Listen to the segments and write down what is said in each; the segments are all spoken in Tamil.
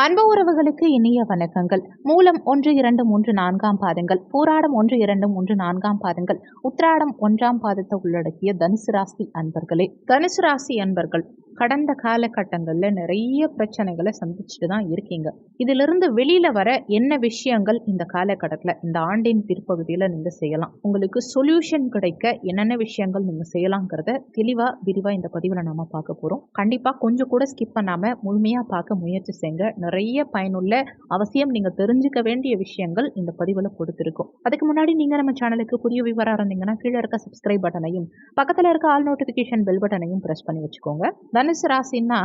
அன்பு உறவுகளுக்கு இனிய வணக்கங்கள். மூலம் ஒன்று இரண்டு மூன்று நான்காம் பாதங்கள். பூராடம் ஒன்று இரண்டு மூன்று நான்காம் பாதங்கள். உத்திராடம் ஒன்றாம் பாதத்தை உள்ளடக்கிய தனுசு ராசி அன்பர்களே. தனுசு ராசி அன்பர்கள் கடந்த காலகட்டங்களில் நிறைய பிரச்சனைகளை சந்திச்சுட்டு தான் இருக்கீங்க. இதிலிருந்து வெளியில வர என்ன விஷயங்கள் இந்த காலகட்டத்தில் இந்த ஆண்டின் பிற்பகுதியில் நீங்கள் செய்யலாம்? உங்களுக்கு சொல்யூஷன் கிடைக்க என்னென்ன விஷயங்கள் நீங்கள் செய்யலாங்கிறத தெளிவாக விரிவாக இந்த பதிவில் நம்ம பார்க்க போகிறோம் கண்டிப்பாக கொஞ்சம் கூட ஸ்கிப் பண்ணாமல் முழுமையாக பார்க்க முயற்சி செய்யுங்க. நிறைய பயனுள்ள அவசியம் நீங்கள் தெரிஞ்சுக்க வேண்டிய விஷயங்கள் இந்த பதிவில் கொடுத்துருக்கோம். அதுக்கு முன்னாடி நீங்கள் நம்ம சேனலுக்கு புதிய விவரம் இருந்தீங்கன்னா கீழே இருக்க சப்ஸ்கிரைப் பட்டனையும் பக்கத்தில் இருக்க ஆல் நோட்டிஃபிகேஷன் பெல் பட்டனையும் ப்ரெஸ் பண்ணி வச்சுக்கோங்க. தனுசு ராசின்னா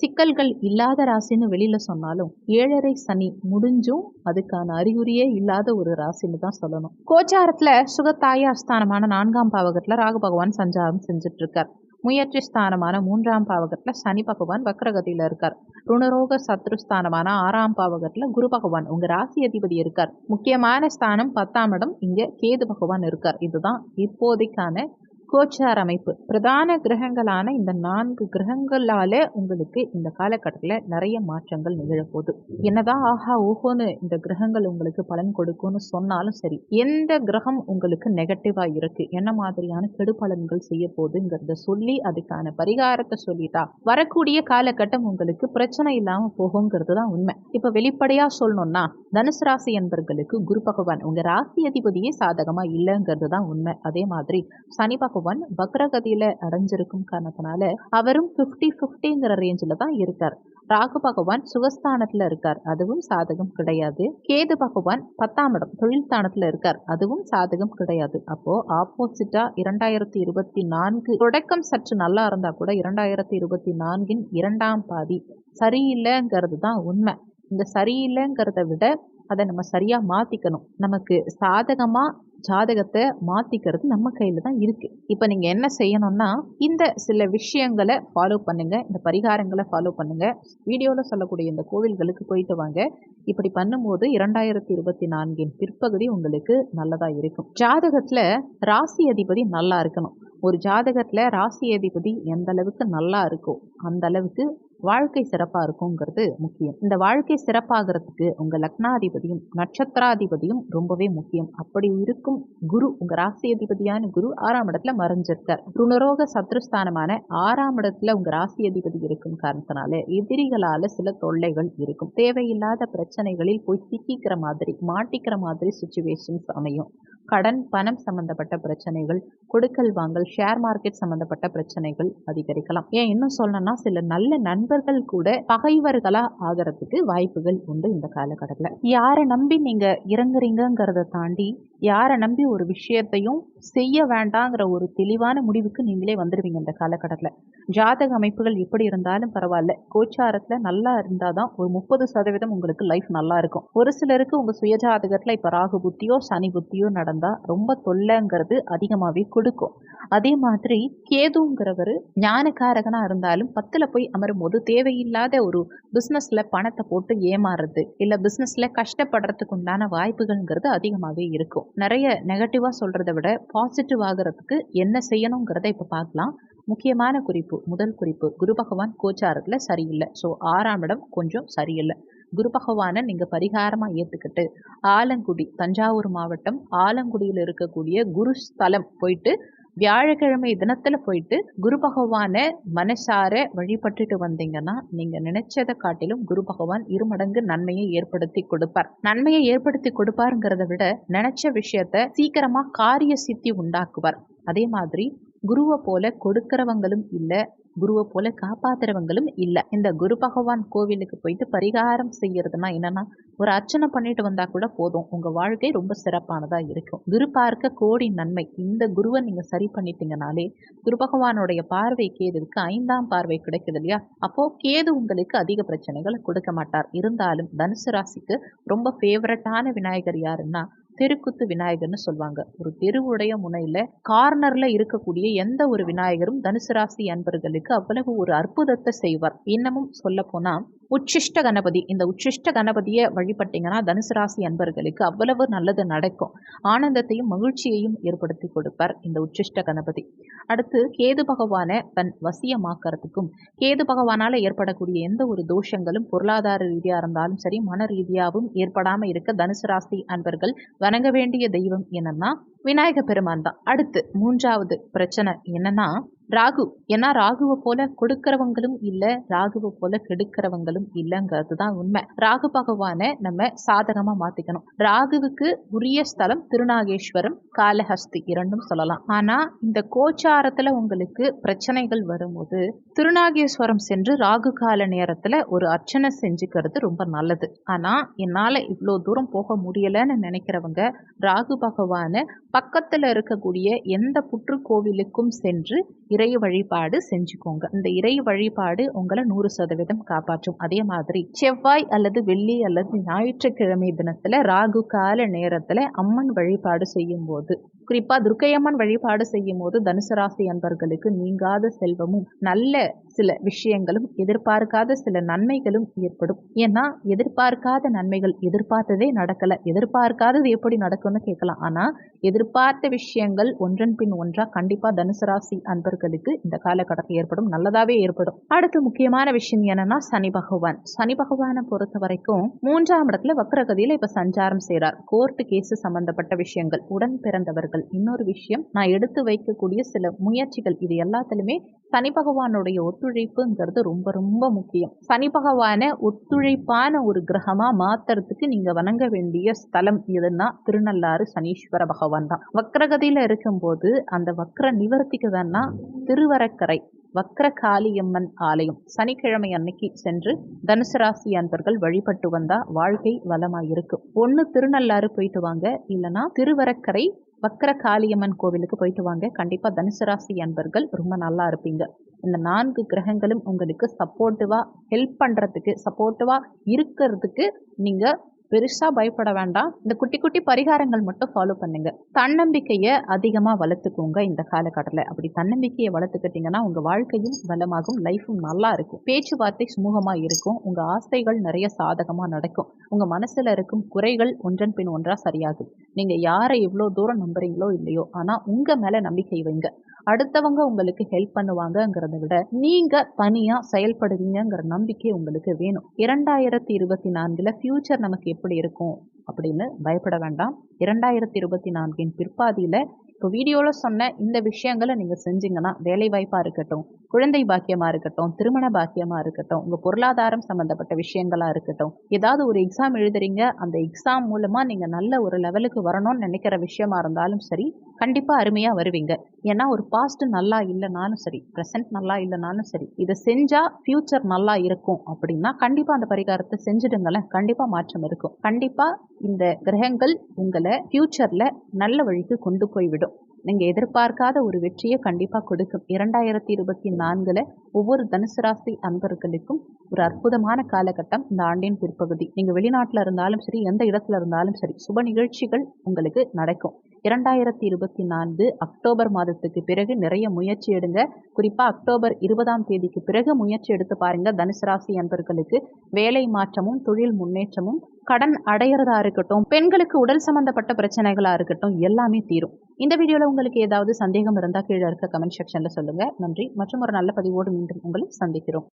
சிக்கல்கள் இல்லாத ராசின்னு வெளியில சொன்னாலும் ஏழரை சனி முடிஞ்சும் அதுக்கான அறிகுறியே இல்லாத ஒரு ராசின்னு தான் சொல்லணும். கோச்சாரத்துல சுகத்தாய ஸ்தானமான நான்காம் பாவகத்தில் ராகு பகவான் சஞ்சாரம் செஞ்சுட்டு இருக்கார் முயற்சி ஸ்தானமான மூன்றாம் பாவகத்தில் சனி பகவான் வக்ரகதியில் இருக்கார். ருணரோக சத்ருஸ்தானமான ஆறாம் பாவகத்தில் குரு பகவான் உங்க ராசி அதிபதி இருக்கார். முக்கியமான ஸ்தானம் பத்தாம் இடம் இங்க கேது பகவான் இருக்கார். இதுதான் இப்போதைக்கான கோச்சார் அமைப்பு. பிரதான கிரகங்களான இந்த நான்கு கிரகங்களால உங்களுக்கு இந்த காலகட்டத்தில் நிறைய மாற்றங்கள் நிகழப்போகுது. என்னதான் ஆஹா ஓஹோன்னு இந்த கிரகங்கள் உங்களுக்கு பலன் கொடுக்கும்னு சொன்னாலும் சரி எந்த கிரகம் உங்களுக்கு நெகட்டிவாக இருக்கு என்ன மாதிரியான கெடு பலன்கள் செய்ய போகுதுங்கிறத சொல்லி அதுக்கான பரிகாரத்தை சொல்லிட்டா வரக்கூடிய காலகட்டம் உங்களுக்கு பிரச்சனை இல்லாம போகுங்கிறது தான் உண்மை. இப்ப வெளிப்படையா சொல்லணும்னா தனுசு ராசி என்பர்களுக்கு குரு பகவான் உங்க ராசி அதிபதியே சாதகமா இல்லைங்கிறது தான் உண்மை. அதே மாதிரி சனி பகவான் பகவான் வக்ரகதியில அடைஞ்சிருக்கும் காரணத்தினால அவரும் பிப்டி பிப்டிங்கிற ரேஞ்சில் தான் இருக்கார். ராகு பகவான் சுகஸ்தானத்துல இருக்கார். அதுவும் சாதகம் கிடையாது. கேது பகவான் பத்தாம் இடம் தொழில் ஸ்தானத்துல இருக்கார். அதுவும் சாதகம் கிடையாது. அப்போ ஆப்போசிட்டா இரண்டாயிரத்தி இருபத்தி நான்கு தொடக்கம் சற்று நல்லா இருந்தா கூட இரண்டாயிரத்தி இருபத்தி நான்கின் இரண்டாம் பாதி சரியில்லைங்கிறது தான் உண்மை. இந்த சரியில்லைங்கிறத விட அதை நம்ம சரியாக மாற்றிக்கணும் நமக்கு சாதகமாக ஜாதகத்தை மாற்றிக்கிறது நம்ம கையில் தான் இருக்குது இப்போ நீங்கள் என்ன செய்யணும்னா இந்த சில விஷயங்களை ஃபாலோ பண்ணுங்கள் இந்த பரிகாரங்களை ஃபாலோ பண்ணுங்கள் வீடியோவில் சொல்லக்கூடிய இந்த கோவில்களுக்கு போயிட்டு வாங்க. இப்படி பண்ணும்போது இரண்டாயிரத்தி இருபத்தி நான்கின் பிற்பகுதி உங்களுக்கு நல்லதாக இருக்கும். ஜாதகத்தில் ராசி அதிபதி நல்லா இருக்கணும். ஒரு ஜாதகத்தில் ராசி அதிபதி எந்த அளவுக்கு நல்லா இருக்கோ அந்த அளவுக்கு வாழ்க்கை சிறப்பாக இருக்குங்கிறது முக்கியம். இந்த வாழ்க்கை சிறப்பாகிறதுக்கு உங்கள் லக்னாதிபதியும் நட்சத்திராதிபதியும் ரொம்பவே முக்கியம். அப்படி இருக்கும் குரு உங்கள் ராசியதிபதியான குரு ஆறாம் இடத்துல மறைஞ்சிருக்கார். ருணரோக சத்ருஸ்தானமான ஆறாம் இடத்துல உங்கள் ராசி அதிபதி இருக்கும் காரணத்தினால எதிரிகளால் சில தொல்லைகள் இருக்கும். தேவையில்லாத பிரச்சனைகளில் போய் சிக்கிக்கிற மாதிரி மாட்டிக்கிற மாதிரி சுச்சுவேஷன்ஸ் அமையும். கடன் பணம் சம்பந்தப்பட்ட பிரச்சனைகள் கொடுக்கல் வாங்கல் ஷேர் மார்க்கெட் சம்பந்தப்பட்ட பிரச்சனைகள் அதிகரிக்கலாம். ஏன் இன்னும் சொல்லணும்னா சில நல்ல நண்பர்கள் கூட பகைவர்களா ஆகிறதுக்கு வாய்ப்புகள் உண்டு இந்த காலகட்டத்தில். யாரை நம்பி நீங்க இறங்குறீங்கிறத தாண்டி யாரை நம்பி ஒரு விஷயத்தையும் செய்ய வேண்டாங்கிற ஒரு தெளிவான முடிவுக்கு நீங்களே வந்துடுவீங்க இந்த காலகட்டத்தில். ஜாதக அமைப்புகள் எப்படி இருந்தாலும் பரவாயில்ல. கோச்சாரத்தில் நல்லா இருந்தால் தான் ஒரு முப்பது சதவீதம் உங்களுக்கு லைஃப் நல்லா இருக்கும். ஒரு சிலருக்கு உங்கள் சுயஜாதகத்தில் இப்போ ராகு புத்தியோ சனி புத்தியோ நடந்தால் ரொம்ப தொல்லைங்கிறது அதிகமாகவே கொடுக்கும். அதே மாதிரி கேதுங்கிறவர் ஞானக்காரகனாக இருந்தாலும் பத்தில் போய் அமரும் போது தேவையில்லாத ஒரு பிஸ்னஸில் பணத்தை போட்டு ஏமாறுறது இல்லை பிஸ்னஸில் கஷ்டப்படுறதுக்கு உண்டான வாய்ப்புகள்ங்கிறது அதிகமாகவே இருக்கும். நிறைய நெகட்டிவாக சொல்கிறத விட பாசிட்டிவ் ஆகிறதுக்கு என்ன செய்யணுங்கிறத இப்போ பார்க்கலாம். முக்கியமான குறிப்பு முதல் குறிப்பு குரு பகவான் கோச்சாரத்தில் சரியில்லை. ஸோ ஆறாம் இடம் கொஞ்சம் சரியில்லை. குரு பகவானை நீங்கள் பரிகாரமாக ஏற்றுக்கிட்டு ஆலங்குடி தஞ்சாவூர் மாவட்டம் ஆலங்குடியில் இருக்கக்கூடிய குரு ஸ்தலம் போயிட்டு வியாழக்கிழமை தினத்தில் போயிட்டு குரு பகவானை மனசார வழிபட்டுட்டு வந்தீங்கன்னா நீங்கள் நினைச்சதை காட்டிலும் குரு பகவான் இருமடங்கு நன்மையை ஏற்படுத்தி கொடுப்பார். நன்மையை ஏற்படுத்தி கொடுப்பாருங்கிறத விட நினைச்ச விஷயத்த சீக்கிரமாக காரிய சித்தி உண்டாக்குவார். அதே மாதிரி குருவை போல கொடுக்கிறவங்களும் இல்லை குருவை போல காப்பாத்துறவங்களும் இல்லை. இந்த குரு பகவான் கோவிலுக்கு போயிட்டு பரிகாரம் செய்யறதுனா என்னன்னா ஒரு அர்ச்சனை பண்ணிட்டு வந்தா கூட போதும். உங்க வாழ்க்கை ரொம்ப சிறப்பானதா இருக்கும். குரு பார்க்க கோடி நன்மை. இந்த குருவை நீங்க சரி பண்ணிட்டீங்கனாலே குரு பகவானுடைய பார்வை கேதுவுக்கு ஐந்தாம் பார்வை கிடைக்குது இல்லையா? அப்போ கேது உங்களுக்கு அதிக பிரச்சனைகளை கொடுக்க மாட்டார். இருந்தாலும் தனுசு ராசிக்கு ரொம்ப ஃபேவரட்டான விநாயகர் யாருன்னா தெருக்குத்து விநாயகர்னு சொல்லுவாங்க ஒரு தெருவுடைய முனையில் கார்னரில் இருக்கக்கூடிய எந்த ஒரு விநாயகரும் தனுசு ராசி அன்பர்களுக்கு அவ்வளவு ஒரு அற்புதத்தை செய்வார். இன்னமும் சொல்ல போனால் உச்சிஷ்ட கணபதி. இந்த உச்சிஷ்ட கணபதியை வழிபட்டீங்கன்னா தனுசு ராசி அன்பர்களுக்கு அவ்வளவு நல்லது நடக்கும். ஆனந்தத்தையும் மகிழ்ச்சியையும் ஏற்படுத்தி கொடுப்பார் இந்த உச்சிஷ்ட கணபதி. அடுத்து கேது பகவானை தன் வசியமாக்கிறதுக்கும் கேது பகவானால் ஏற்படக்கூடிய எந்த ஒரு தோஷங்களும் பொருளாதார ரீதியாக இருந்தாலும் சரி மன ரீதியாகவும் ஏற்படாமல் இருக்க தனுசு ராசி அன்பர்கள் வணங்க வேண்டிய தெய்வம் என்னன்னா விநாயக பெருமான் தான். அடுத்து மூன்றாவது பிரச்சனை என்னன்னா ராகு. ஏன்னா ராகுவை போல கொடுக்கறவங்களும் இல்லை ராகுவை போல கெடுக்கிறவங்களும் இல்லைங்கிறது தான் உண்மை. ராகு பகவானை நம்ம சாதகமா மாத்திக்கணும். ராகுவுக்கு உரிய ஸ்தலம் திருநாகேஸ்வரம் காலஹஸ்தி இரண்டும் சொல்லலாம். ஆனா இந்த கோச்சாரத்துல உங்களுக்கு பிரச்சனைகள் வரும்போது திருநாகேஸ்வரம் சென்று ராகு கால நேரத்துல ஒரு அர்ச்சனை செஞ்சுக்கிறது ரொம்ப நல்லது. ஆனா என்னால இவ்வளோ தூரம் போக முடியலன்னு நினைக்கிறவங்க ராகு பகவானை பக்கத்தில் இருக்கக்கூடிய எந்த புற்று கோவிலுக்கும் சென்று இறை வழிபாடு செஞ்சுக்கோங்க. இந்த இறை வழிபாடு உங்களை நூறு சதவீதம் காப்பாற்றும். அதே மாதிரி செவ்வாய் அல்லது வெள்ளி அல்லது ஞாயிற்றுக்கிழமை தினத்துல ராகு கால நேரத்துல அம்மன் வழிபாடு செய்யும் போது குறிப்பா துர்க்கையம்மன் வழிபாடு செய்யும் போது தனுசு ராசி அன்பர்களுக்கு நீங்காத செல்வமும் நல்ல சில விஷயங்களும் எதிர்பார்க்காத சில நன்மைகளும் ஏற்படும். ஏன்னா எதிர்பார்க்காத நன்மைகள் எதிர்பார்த்ததே நடக்கல. எதிர்பார்க்காதது எப்படி நடக்கும்னு கேட்கலாம். ஆனா எதிர்பார்த்த விஷயங்கள் ஒன்றன் பின் ஒன்றா கண்டிப்பா தனுசு ராசி அன்பர்களுக்கு இந்த காலகட்டத்தில் ஏற்படும். நல்லதாவே ஏற்படும். அடுத்து முக்கியமான விஷயம் என்னன்னா சனி பகவான். சனி பகவானை பொறுத்த வரைக்கும் மூன்றாம் இடத்துல வக்ரகதியில இப்ப சஞ்சாரம் செய்கிறார் கோர்ட்டு கேஸ் சம்பந்தப்பட்ட விஷயங்கள் உடன் பிறந்தவர்கள். இன்னொரு விஷயம் நான் எடுத்து வைக்கக்கூடிய சில முயற்சிகள் இது எல்லாத்துலேயுமே சனி பகவானுடைய ஒத்துழைப்புங்கிறது ரொம்ப ரொம்ப முக்கியம். சனி பகவானை ஒத்துழைப்பான ஒரு கிரகமா மாத்துறதுக்கு நீங்க வணங்க வேண்டிய ஸ்தலம் எதுன்னா திருநள்ளாறு சனீஸ்வர பகவான் தான். வக்ரகதியில இருக்கும்போது அந்த வக்ர நிவர்த்திக்கு வேணா திருவரக்கரை வக்ரகாளியம்மன் ஆலயம். சனிக்கிழமை அன்னைக்கு சென்று தனுசு ராசி அன்பர்கள் வழிபட்டு வந்தா வாழ்க்கை வளமாயிருக்கும் ஒன்று திருநள்ளாறு போயிட்டு வாங்க. இல்லைன்னா திருவரக்கரை வக்கர காளியம்மன் கோவிலுக்கு போயிட்டு வாங்க. கண்டிப்பாக தனுசு ராசி அன்பர்கள் ரொம்ப நல்லா இருப்பீங்க. இந்த நான்கு கிரகங்களும் உங்களுக்கு சப்போர்ட்டிவாக ஹெல்ப் பண்ணுறதுக்கு சப்போர்ட்டிவாக இருக்கிறதுக்கு நீங்கள் பெருசாக பயப்பட வேண்டாம். இந்த குட்டி குட்டி பரிகாரங்கள் மட்டும் ஃபாலோ பண்ணுங்க. தன்னம்பிக்கையை அதிகமாக வளர்த்துக்கோங்க இந்த காலகட்டத்தில். அப்படி தன்னம்பிக்கையை வளர்த்துக்கிட்டிங்கன்னா உங்கள் வாழ்க்கையும் வளமாகும் லைஃபும் நல்லா இருக்கும். பேச்சுவார்த்தை சுமூகமாக இருக்கும். உங்கள் ஆசைகள் நிறைய சாதகமாக நடக்கும். உங்கள் மனசில் இருக்கும் குறைகள் ஒன்றன் பின் ஒன்றாக சரியாகும். நீங்கள் யாரை எவ்வளோ தூரம் நம்புறீங்களோ இல்லையோ ஆனால் உங்கள் மேலே நம்பிக்கை வைங்க. அடுத்தவங்க உங்களுக்கு ஹெல்ப் பண்ணுவாங்கங்கிறத விட நீங்க தனியா செயல்படுவீங்கங்கிற நம்பிக்கை உங்களுக்கு வேணும். இரண்டாயிரத்தி இருபத்தி நான்குல ஃபியூச்சர் நமக்கு எப்படி இருக்கும் அப்படின்னு பயப்பட வேண்டாம். இரண்டாயிரத்தி இருபத்தி நான்கின் பிற்பாதியில இப்போ வீடியோவில் சொன்ன இந்த விஷயங்களை நீங்கள் செஞ்சீங்கன்னா வேலை வாய்ப்பாக இருக்கட்டும் குழந்தை பாக்கியமாக இருக்கட்டும் திருமண பாக்கியமாக இருக்கட்டும் உங்கள் பொருளாதாரம் சம்மந்தப்பட்ட விஷயங்களாக இருக்கட்டும் ஏதாவது ஒரு எக்ஸாம் எழுதுறீங்க அந்த எக்ஸாம் மூலமாக நீங்கள் நல்ல ஒரு லெவலுக்கு வரணும்னு நினைக்கிற விஷயமா இருந்தாலும் சரி கண்டிப்பாக அருமையாக வருவீங்க. ஏன்னா ஒரு பாஸ்ட் நல்லா இல்லைனாலும் சரி ப்ரெசன்ட் நல்லா இல்லைனாலும் சரி இதை செஞ்சால் ஃப்யூச்சர் நல்லா இருக்கும் அப்படின்னா கண்டிப்பாக அந்த பரிகாரத்தை செஞ்சுடுங்களேன். கண்டிப்பாக மாற்றம் இருக்கும். கண்டிப்பாக இந்த கிரகங்கள் உங்களை ஃப்யூச்சரில் நல்ல வழிக்கு கொண்டு போய்விடும். நீங்கள் எதிர்பார்க்காத ஒரு வெற்றியை கண்டிப்பாக கொடுக்கும். இரண்டாயிரத்தி இருபத்தி நான்கில் ஒவ்வொரு தனுசு ராசி அன்பர்களுக்கும் ஒரு அற்புதமான காலகட்டம் இந்த ஆண்டின் பிற்பகுதி. நீங்கள் வெளிநாட்டில் இருந்தாலும் சரி எந்த இடத்துல இருந்தாலும் சரி சுப நிகழ்ச்சிகள் உங்களுக்கு நடக்கும். இரண்டாயிரத்தி இருபத்தி நான்கு அக்டோபர் மாதத்துக்கு பிறகு நிறைய முயற்சி எடுங்க. குறிப்பாக அக்டோபர் இருபதாம் தேதிக்கு பிறகு முயற்சி எடுத்து பாருங்க. தனுசு ராசி அன்பர்களுக்கு வேலை மாற்றமும் தொழில் முன்னேற்றமும் கடன் அடையிறதா இருக்கட்டும் பெண்களுக்கு உடல் சம்பந்தப்பட்ட பிரச்சனைகளா இருக்கட்டும் எல்லாமே தீரும். இந்த வீடியோவில் உங்களுக்கு ஏதாவது சந்தேகம் இருந்தால் கீழே இருக்க கமெண்ட் செக்ஷனில் சொல்லுங்க. நன்றி. மற்றும் ஒரு நல்ல பதிவோடு மீண்டும் உங்களை சந்திக்கிறோம்.